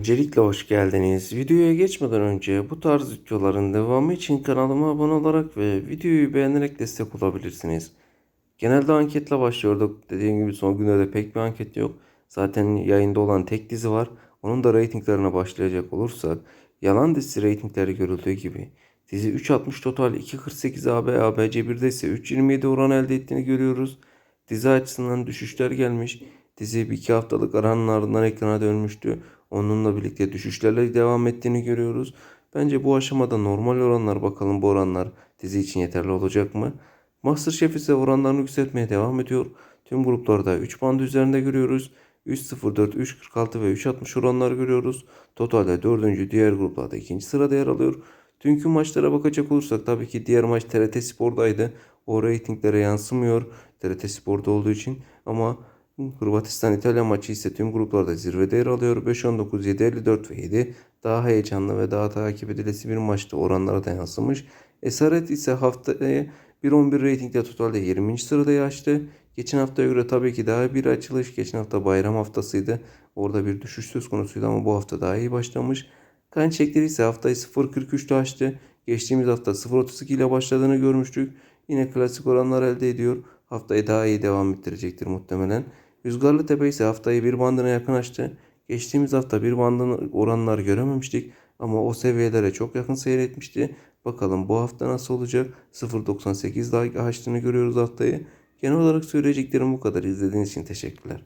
Öncelikle hoş geldiniz. Videoya geçmeden önce bu tarz videoların devamı için kanalıma abone olarak ve videoyu beğenerek destek olabilirsiniz. Genelde anketle başlıyorduk. Dediğim gibi son günlerde pek bir anket yok. Zaten yayında olan tek dizi var. Onun da reytinglerine başlayacak olursak Yalan dizisi reytingleri görüldüğü gibi dizi 3.60 total 2.48 AB ABC1'de ise 3.27 oran elde ettiğini görüyoruz. Dizi açısından düşüşler gelmiş. Dizi bir iki haftalık aranın ardından ekrana dönmüştü. Onunla birlikte düşüşlerle devam ettiğini görüyoruz. Bence bu aşamada normal oranlar bakalım bu oranlar dizi için yeterli olacak mı? Masterchef ise oranlarını yükseltmeye devam ediyor. Tüm gruplarda 3 band üzerinde görüyoruz. 3.04, 3.46 ve 3.60 oranlar görüyoruz. Totalde 4. diğer gruplarda 2. sırada yer alıyor. Dünkü maçlara bakacak olursak tabii ki diğer maç TRT Spor'daydı. O reytinglere yansımıyor TRT Spor'da olduğu için ama Hırvatistan İtalya maçı ise tüm gruplarda zirvede yer alıyor. 5-19, 7-54 ve 7 daha heyecanlı ve daha takip edilesi bir maçta oranlara da yansımış. Esaret ise haftaya 1-11 reytingde totalde 20. sırada açtı. Geçen haftaya göre tabii ki daha bir açılış. Geçen hafta bayram haftasıydı. Orada bir düşüş söz konusuydu ama bu hafta daha iyi başlamış. Kan çekleri ise haftayı 0.43'te açtı. Geçtiğimiz hafta 0.32 ile başladığını görmüştük. Yine klasik oranlar elde ediyor. Haftayı daha iyi devam ettirecektir muhtemelen. Rüzgarlı Tepe ise haftayı bir bandına yakın. Geçtiğimiz hafta bir bandın oranlar görememiştik ama o seviyelere çok yakın seyretmişti. Bakalım bu hafta nasıl olacak? 0.98 daha açtığını görüyoruz haftayı. Genel olarak söyleyeceklerim bu kadar. İzlediğiniz için teşekkürler.